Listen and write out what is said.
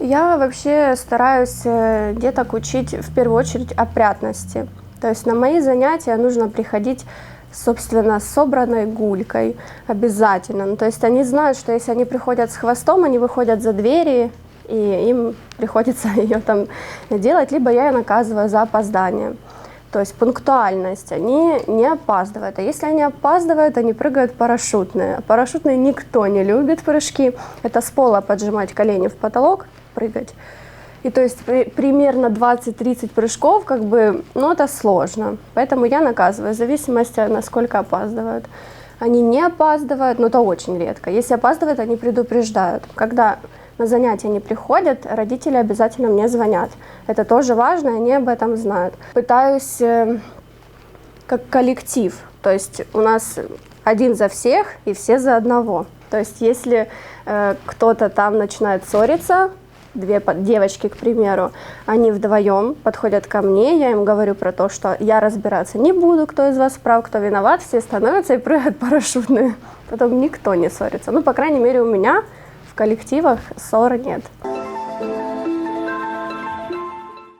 Я вообще стараюсь э, деток учить в первую очередь опрятности. То есть на мои занятия нужно приходить собственно, собранной гулькой обязательно. Ну, то есть они знают, что если они приходят с хвостом, они выходят за двери, и им приходится ее там делать, либо я ее наказываю за опоздание. То есть пунктуальность, они не опаздывают. А если они опаздывают, они прыгают парашютные. А парашютные никто не любит прыжки. Это с пола поджимать колени в потолок, прыгать. И то есть при, примерно 20-30 прыжков, как бы, ну это сложно. Поэтому я наказываю в зависимости, насколько опаздывают. Они не опаздывают, но это очень редко. Если опаздывают, они предупреждают. Когда на занятия не приходят, родители обязательно мне звонят. Это тоже важно, они об этом знают. Пытаюсь э, как коллектив, то есть у нас один за всех и все за одного. То есть если э, кто-то там начинает ссориться, две девочки, к примеру, они вдвоем подходят ко мне, я им говорю про то, что я разбираться не буду, кто из вас прав, кто виноват, все становятся и прыгают парашютные. Потом никто не ссорится. Ну, по крайней мере, у меня в коллективах ссор нет.